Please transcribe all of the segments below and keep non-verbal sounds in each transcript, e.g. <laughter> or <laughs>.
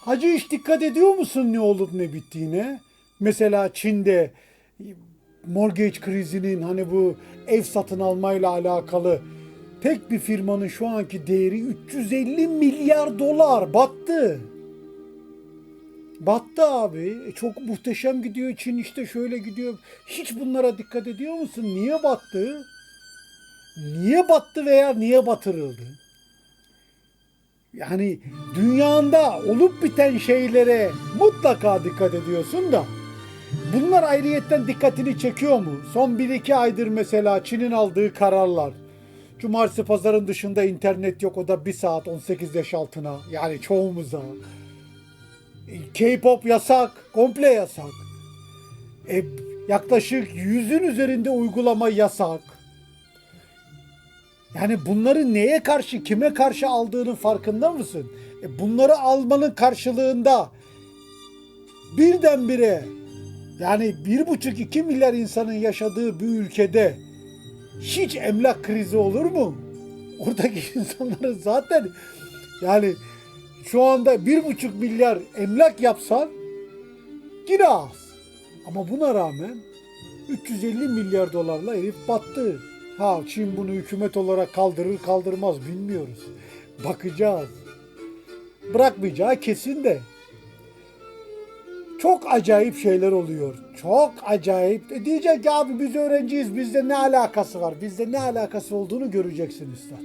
Hacı hiç dikkat ediyor musun ne olup ne bittiğine? Mesela Çin'de mortgage krizinin hani bu ev satın almayla alakalı tek bir firmanın şu anki değeri 350 milyar dolar battı. Battı abi. E, çok muhteşem gidiyor Çin işte şöyle gidiyor. Hiç bunlara dikkat ediyor musun? Niye battı? Niye battı veya niye batırıldı? Yani dünyanda olup biten şeylere mutlaka dikkat ediyorsun da bunlar ayrıyetten dikkatini çekiyor mu? Son 1-2 aydır mesela Çin'in aldığı kararlar. Cumartesi pazarın dışında internet yok o da 1 saat 18 yaş altına yani çoğumuza. K-pop yasak, komple yasak. E, yaklaşık yüzün üzerinde uygulama yasak. Yani bunları neye karşı, kime karşı aldığının farkında mısın? E, bunları almanın karşılığında birdenbire yani bir buçuk iki milyar insanın yaşadığı bir ülkede hiç emlak krizi olur mu? <laughs> Oradaki insanların zaten yani şu anda bir buçuk milyar emlak yapsan yine az. Ama buna rağmen 350 milyar dolarla herif battı. Ha Çin bunu hükümet olarak kaldırır kaldırmaz bilmiyoruz. Bakacağız. Bırakmayacağı kesin de. Çok acayip şeyler oluyor. Çok acayip. E diyecek ki abi biz öğrenciyiz. Bizde ne alakası var? Bizde ne alakası olduğunu göreceksin üstad.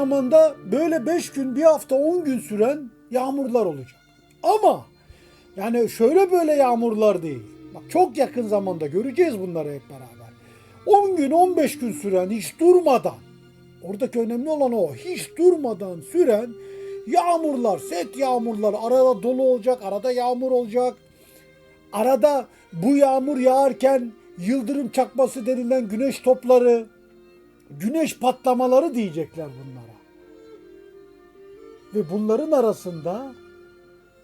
Zamanda böyle 5 gün, bir hafta, 10 gün süren yağmurlar olacak. Ama yani şöyle böyle yağmurlar değil. Bak çok yakın zamanda göreceğiz bunları hep beraber. 10 gün, 15 gün süren hiç durmadan. Oradaki önemli olan o. Hiç durmadan süren yağmurlar, set yağmurlar. Arada dolu olacak, arada yağmur olacak. Arada bu yağmur yağarken yıldırım çakması denilen güneş topları, güneş patlamaları diyecekler bunlara. Ve bunların arasında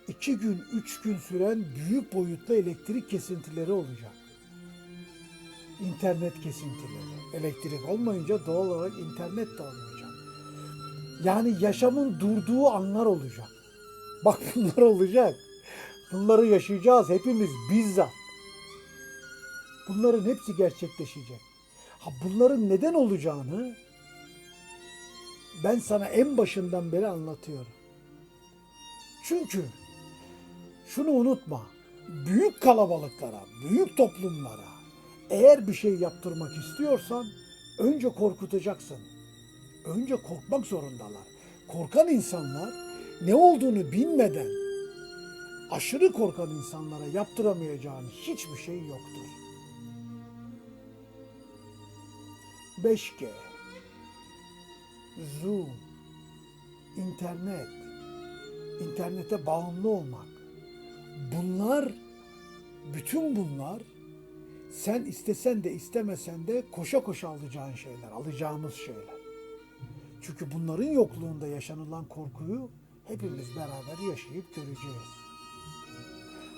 iki gün, üç gün süren büyük boyutlu elektrik kesintileri olacak. İnternet kesintileri. Elektrik olmayınca doğal olarak internet de olmayacak. Yani yaşamın durduğu anlar olacak. Bak <laughs> bunlar olacak. Bunları yaşayacağız hepimiz bizzat. Bunların hepsi gerçekleşecek. Ha bunların neden olacağını ben sana en başından beri anlatıyorum. Çünkü şunu unutma. Büyük kalabalıklara, büyük toplumlara eğer bir şey yaptırmak istiyorsan önce korkutacaksın. Önce korkmak zorundalar. Korkan insanlar ne olduğunu bilmeden aşırı korkan insanlara yaptıramayacağın hiçbir şey yoktur. 5G, Zoom, internet, internete bağımlı olmak. Bunlar, bütün bunlar sen istesen de istemesen de koşa koşa alacağın şeyler, alacağımız şeyler. Çünkü bunların yokluğunda yaşanılan korkuyu hepimiz beraber yaşayıp göreceğiz.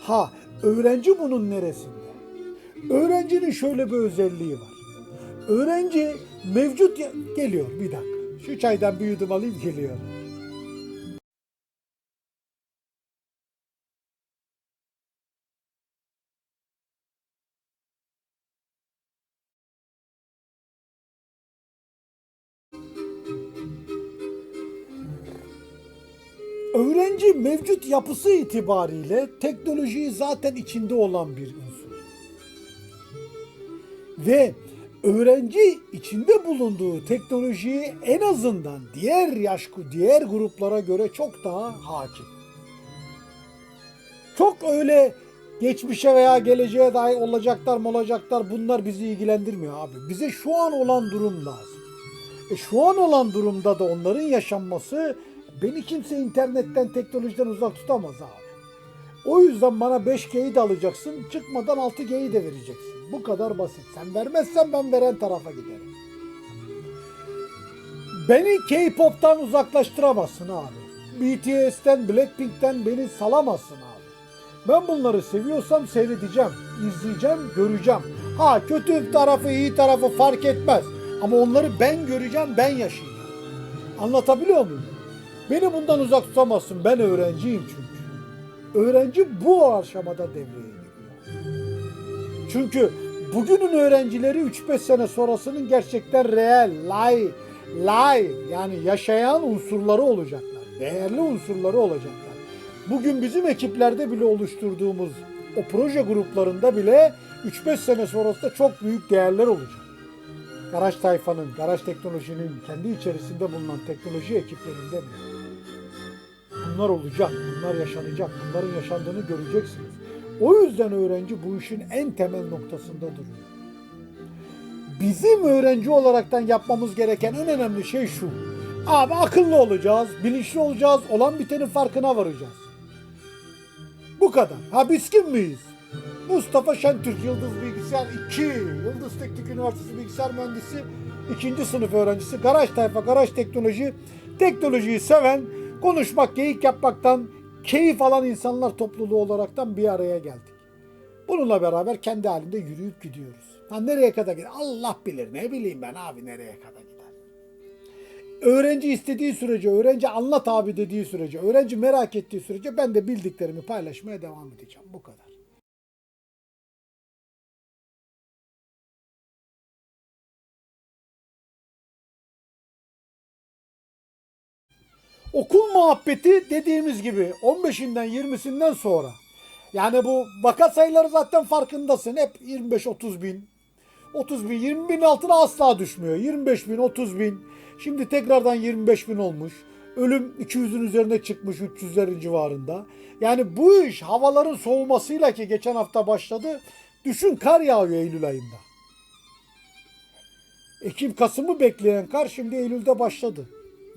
Ha, öğrenci bunun neresinde? Öğrencinin şöyle bir özelliği var. Öğrenci mevcut geliyor bir dakika. Şu çaydan bir yudum alayım geliyor. Öğrenci mevcut yapısı itibariyle teknolojiyi zaten içinde olan bir unsur. Ve öğrenci içinde bulunduğu teknolojiyi en azından diğer yaş diğer gruplara göre çok daha hakim. Çok öyle geçmişe veya geleceğe dair olacaklar mı olacaklar bunlar bizi ilgilendirmiyor abi. Bize şu an olan durum lazım. E şu an olan durumda da onların yaşanması beni kimse internetten, teknolojiden uzak tutamaz abi. O yüzden bana 5G'yi de alacaksın, çıkmadan 6G'yi de vereceksin. Bu kadar basit. Sen vermezsen ben veren tarafa giderim. Beni K-pop'tan uzaklaştıramazsın abi. BTS'ten, Blackpink'ten beni salamazsın abi. Ben bunları seviyorsam seyredeceğim, izleyeceğim, göreceğim. Ha kötü tarafı, iyi tarafı fark etmez. Ama onları ben göreceğim, ben yaşayacağım. Anlatabiliyor muyum? Beni bundan uzak tutamazsın. Ben öğrenciyim çünkü. Öğrenci bu aşamada devreye. Çünkü bugünün öğrencileri 3-5 sene sonrasının gerçekten reel, live, live yani yaşayan unsurları olacaklar. Değerli unsurları olacaklar. Bugün bizim ekiplerde bile oluşturduğumuz o proje gruplarında bile 3-5 sene sonrasında çok büyük değerler olacak. Garaj tayfanın, garaj teknolojinin kendi içerisinde bulunan teknoloji ekiplerinde bile. Bunlar olacak, bunlar yaşanacak, bunların yaşandığını göreceksiniz. O yüzden öğrenci bu işin en temel noktasında duruyor. Bizim öğrenci olaraktan yapmamız gereken en önemli şey şu. Abi akıllı olacağız, bilinçli olacağız, olan bitenin farkına varacağız. Bu kadar. Ha biz kim miyiz? Mustafa Şentürk Yıldız Bilgisayar 2, Yıldız Teknik Üniversitesi Bilgisayar Mühendisi 2. sınıf öğrencisi. Garaj tayfa, garaj teknoloji, teknolojiyi seven, konuşmak, geyik yapmaktan keyif alan insanlar topluluğu olaraktan bir araya geldik. Bununla beraber kendi halinde yürüyüp gidiyoruz. Ha nereye kadar gider? Allah bilir. Ne bileyim ben abi nereye kadar gider. Öğrenci istediği sürece, öğrenci anlat abi dediği sürece, öğrenci merak ettiği sürece ben de bildiklerimi paylaşmaya devam edeceğim. Bu kadar. Okul muhabbeti dediğimiz gibi 15'inden 20'sinden sonra. Yani bu vaka sayıları zaten farkındasın. Hep 25-30 bin. 30 bin, 20 bin altına asla düşmüyor. 25 bin, 30 bin. Şimdi tekrardan 25 bin olmuş. Ölüm 200'ün üzerine çıkmış 300'lerin civarında. Yani bu iş havaların soğumasıyla ki geçen hafta başladı. Düşün kar yağıyor Eylül ayında. Ekim Kasım'ı bekleyen kar şimdi Eylül'de başladı.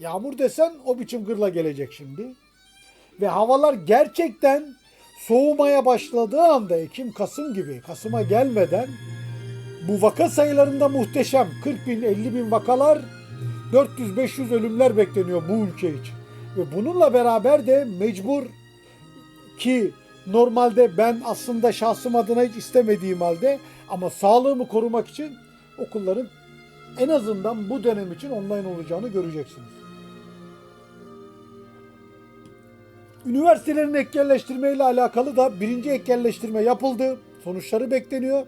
Yağmur desen o biçim gırla gelecek şimdi. Ve havalar gerçekten soğumaya başladığı anda Ekim Kasım gibi Kasım'a gelmeden bu vaka sayılarında muhteşem 40 bin 50 bin vakalar 400-500 ölümler bekleniyor bu ülke için. Ve bununla beraber de mecbur ki normalde ben aslında şahsım adına hiç istemediğim halde ama sağlığımı korumak için okulların en azından bu dönem için online olacağını göreceksiniz. Üniversitelerin ekkelleştirme ile alakalı da birinci ekkelleştirme yapıldı. Sonuçları bekleniyor.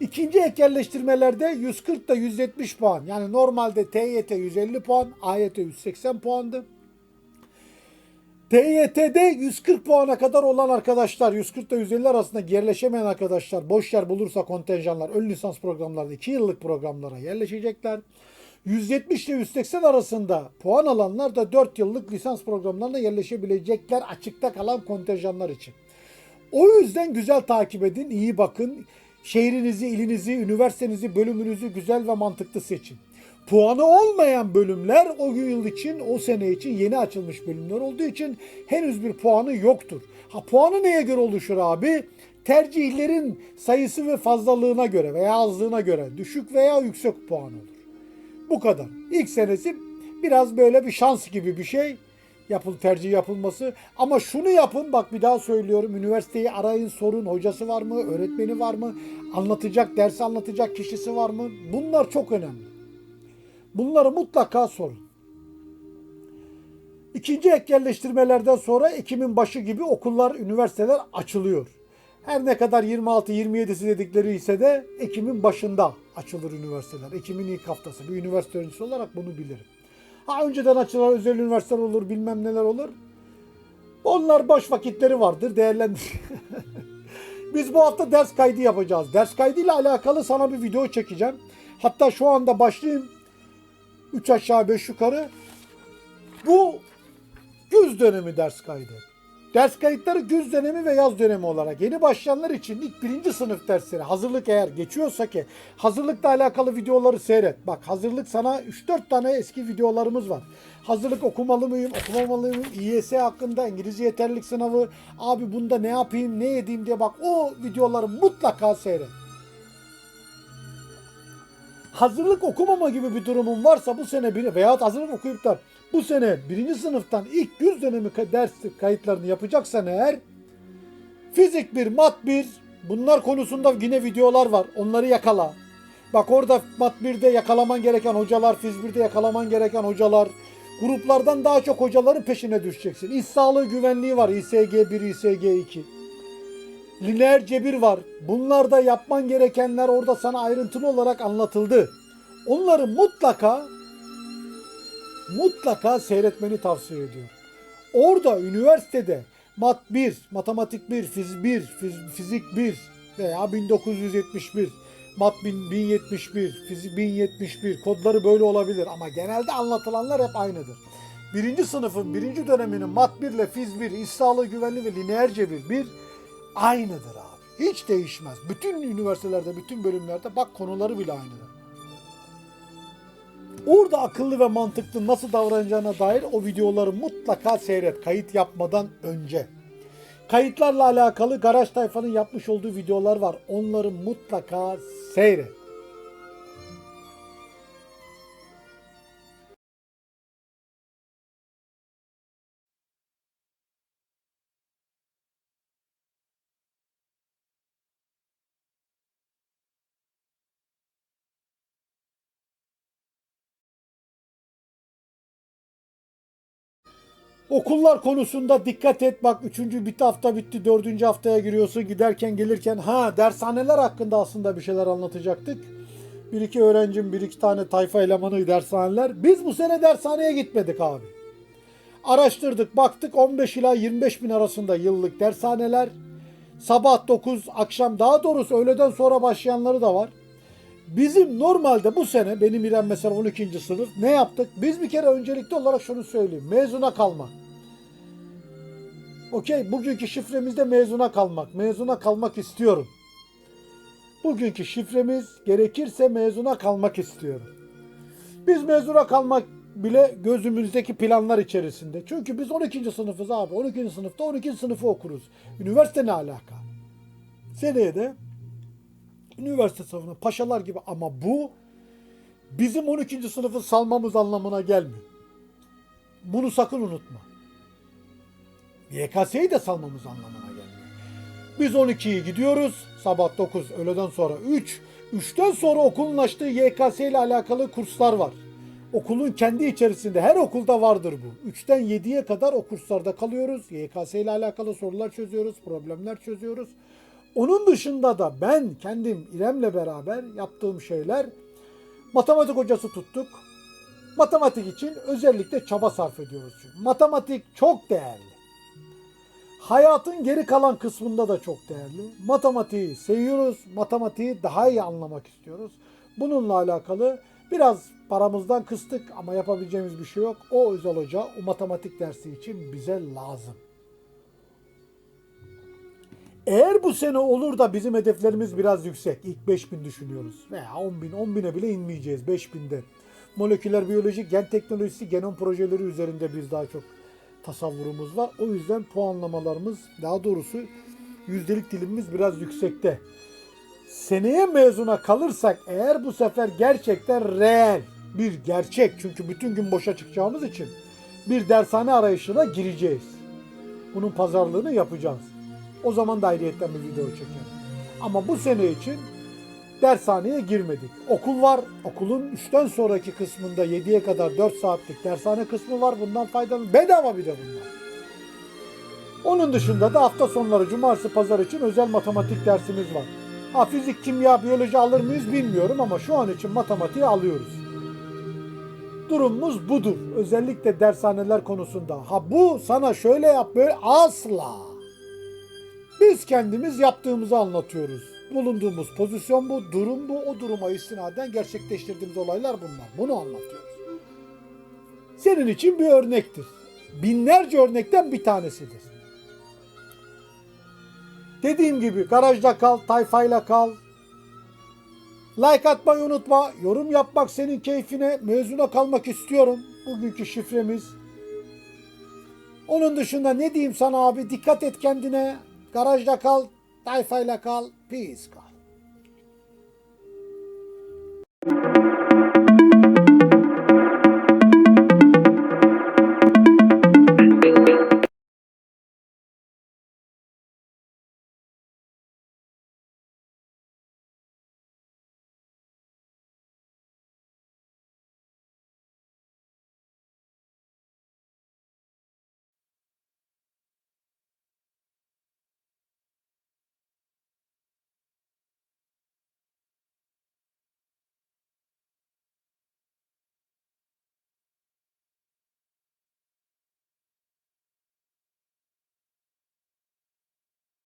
İkinci ekkelleştirmelerde 140 da 170 puan. Yani normalde TYT 150 puan, AYT 180 puandı. TYT'de 140 puana kadar olan arkadaşlar, 140 ile 150 arasında yerleşemeyen arkadaşlar, boş yer bulursa kontenjanlar, ön lisans programlarda 2 yıllık programlara yerleşecekler. 170 ile 180 arasında puan alanlar da 4 yıllık lisans programlarına yerleşebilecekler açıkta kalan kontenjanlar için. O yüzden güzel takip edin, iyi bakın. Şehrinizi, ilinizi, üniversitenizi, bölümünüzü güzel ve mantıklı seçin. Puanı olmayan bölümler o yıl için, o sene için yeni açılmış bölümler olduğu için henüz bir puanı yoktur. Ha puanı neye göre oluşur abi? Tercihlerin sayısı ve fazlalığına göre veya azlığına göre düşük veya yüksek puan olur. Bu kadar. İlk senesi biraz böyle bir şans gibi bir şey yapıl tercih yapılması. Ama şunu yapın bak bir daha söylüyorum. Üniversiteyi arayın sorun. Hocası var mı? Öğretmeni var mı? Anlatacak, ders anlatacak kişisi var mı? Bunlar çok önemli. Bunları mutlaka sorun. İkinci ekkelleştirmelerden sonra Ekim'in başı gibi okullar, üniversiteler açılıyor. Her ne kadar 26-27'si dedikleri ise de Ekim'in başında açılır üniversiteler. Ekim'in ilk haftası. Bir üniversite öğrencisi olarak bunu bilirim. Ha önceden açılan özel üniversiteler olur, bilmem neler olur. Onlar boş vakitleri vardır, değerlendir. <laughs> Biz bu hafta ders kaydı yapacağız. Ders kaydıyla alakalı sana bir video çekeceğim. Hatta şu anda başlayayım. 3 aşağı 5 yukarı. Bu güz dönemi ders kaydı. Ders kayıtları güz dönemi ve yaz dönemi olarak. Yeni başlayanlar için ilk birinci sınıf dersleri. Hazırlık eğer geçiyorsa ki hazırlıkla alakalı videoları seyret. Bak hazırlık sana 3-4 tane eski videolarımız var. Hazırlık okumalı mıyım, okumamalı mıyım, İYS hakkında İngilizce yeterlilik sınavı, abi bunda ne yapayım, ne edeyim diye bak o videoları mutlaka seyret. Hazırlık okumama gibi bir durumun varsa bu sene bir veya hazırlık okuyup da bu sene birinci sınıftan ilk yüz dönemi ders kayıtlarını yapacaksan eğer Fizik 1, mat 1. Bunlar konusunda yine videolar var. Onları yakala. Bak orada mat 1'de yakalaman gereken hocalar, fiz 1'de yakalaman gereken hocalar. Gruplardan daha çok hocaların peşine düşeceksin. İş sağlığı güvenliği var. İSG 1, İSG 2. Lineer cebir var. Bunlarda yapman gerekenler orada sana ayrıntılı olarak anlatıldı. Onları mutlaka mutlaka seyretmeni tavsiye ediyorum. Orada üniversitede mat 1, matematik 1, fiz 1, fiz- fizik 1 veya 1971, mat 1000 1071, fizik 1071 kodları böyle olabilir ama genelde anlatılanlar hep aynıdır. Birinci sınıfın birinci döneminin mat 1 ile fiz 1, iş sağlığı güvenliği ve lineer cebir 1 aynıdır abi. Hiç değişmez. Bütün üniversitelerde, bütün bölümlerde bak konuları bile aynıdır. Orada akıllı ve mantıklı nasıl davranacağına dair o videoları mutlaka seyret kayıt yapmadan önce. Kayıtlarla alakalı Garaj Tayfa'nın yapmış olduğu videolar var. Onları mutlaka seyret. Okullar konusunda dikkat et. Bak üçüncü bitti hafta bitti. Dördüncü haftaya giriyorsun. Giderken gelirken ha dershaneler hakkında aslında bir şeyler anlatacaktık. Bir iki öğrencim, bir iki tane tayfa elemanı dershaneler. Biz bu sene dershaneye gitmedik abi. Araştırdık, baktık 15 ila 25 bin arasında yıllık dershaneler. Sabah 9, akşam daha doğrusu öğleden sonra başlayanları da var. Bizim normalde bu sene benim İrem mesela 12. sınıf ne yaptık? Biz bir kere öncelikli olarak şunu söyleyeyim. Mezuna kalmak. Okey bugünkü şifremizde mezuna kalmak. Mezuna kalmak istiyorum. Bugünkü şifremiz gerekirse mezuna kalmak istiyorum. Biz mezuna kalmak bile gözümüzdeki planlar içerisinde. Çünkü biz 12. sınıfız abi. 12. sınıfta 12. sınıfı okuruz. Üniversite ne alaka? Seneye de üniversite sınıfına paşalar gibi ama bu bizim 12. sınıfı salmamız anlamına gelmiyor. Bunu sakın unutma. YKS'yi de salmamız anlamına gelmiyor. Biz 12'yi gidiyoruz. Sabah 9, öğleden sonra 3. 3'ten sonra okulun açtığı YKS ile alakalı kurslar var. Okulun kendi içerisinde her okulda vardır bu. 3'ten 7'ye kadar o kurslarda kalıyoruz. YKS ile alakalı sorular çözüyoruz, problemler çözüyoruz. Onun dışında da ben kendim İrem'le beraber yaptığım şeyler matematik hocası tuttuk. Matematik için özellikle çaba sarf ediyoruz. Çünkü matematik çok değerli. Hayatın geri kalan kısmında da çok değerli. Matematiği seviyoruz. Matematiği daha iyi anlamak istiyoruz. Bununla alakalı biraz paramızdan kıstık ama yapabileceğimiz bir şey yok. O özel hoca o matematik dersi için bize lazım. Eğer bu sene olur da bizim hedeflerimiz biraz yüksek. İlk 5000 düşünüyoruz. Veya 10 bin, 10 bine bile inmeyeceğiz 5000'de. Moleküler biyoloji, gen teknolojisi, genom projeleri üzerinde biz daha çok tasavvurumuz var. O yüzden puanlamalarımız, daha doğrusu yüzdelik dilimimiz biraz yüksekte. Seneye mezuna kalırsak eğer bu sefer gerçekten reel bir gerçek çünkü bütün gün boşa çıkacağımız için bir dershane arayışına gireceğiz. Bunun pazarlığını yapacağız. O zaman da ayrıyetten bir video çekerim. Ama bu sene için dershaneye girmedik. Okul var. Okulun 3'ten sonraki kısmında 7'ye kadar 4 saatlik dershane kısmı var. Bundan faydalan. Bedava bir de bunlar. Onun dışında da hafta sonları cumartesi pazar için özel matematik dersimiz var. Ha fizik, kimya, biyoloji alır mıyız bilmiyorum ama şu an için matematiği alıyoruz. Durumumuz budur. Özellikle dershaneler konusunda. Ha bu sana şöyle yap böyle asla. Biz kendimiz yaptığımızı anlatıyoruz. Bulunduğumuz pozisyon bu, durum bu, o duruma istinaden gerçekleştirdiğimiz olaylar bunlar. Bunu anlatıyoruz. Senin için bir örnektir. Binlerce örnekten bir tanesidir. Dediğim gibi garajda kal, tayfayla kal. Like atmayı unutma. Yorum yapmak senin keyfine. Mezuna kalmak istiyorum. Bugünkü şifremiz. Onun dışında ne diyeyim sana abi? Dikkat et kendine. Garajda kal, tayfayla kal. Peace God.